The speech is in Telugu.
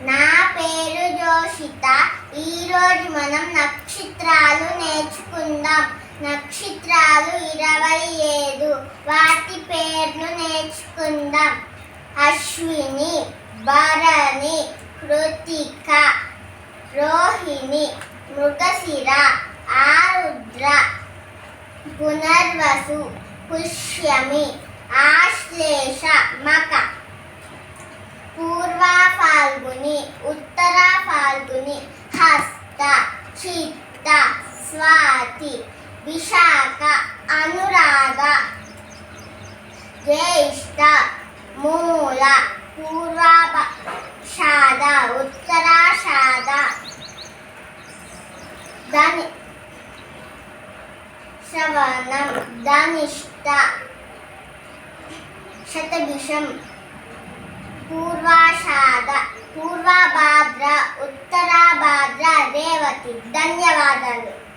నా పేరు జోషిత. ఈరోజు మనం నక్షత్రాలు నేర్చుకుందాం. నక్షత్రాలు ఇరవై ఏడు. వాటి పేర్లు నేర్చుకుందాం. అశ్విని భరణి కృతిక రోహిణి మృగశిర ఆరుద్ర పునర్వసు పుష్యమి ఆశ్లేష మక ఫాల్గుని ఉత్తర ఫాల్గుని హస్త చిత్త స్వాతి విశాఖ అనురాధ జ్యేష్ఠ మూల పూర్వాషాఢ ఉత్తరాషాఢ ధని శ్రవణం ధనిష్ట శతభిషం పూర్వభాద్ర ధన్యవాదాలు.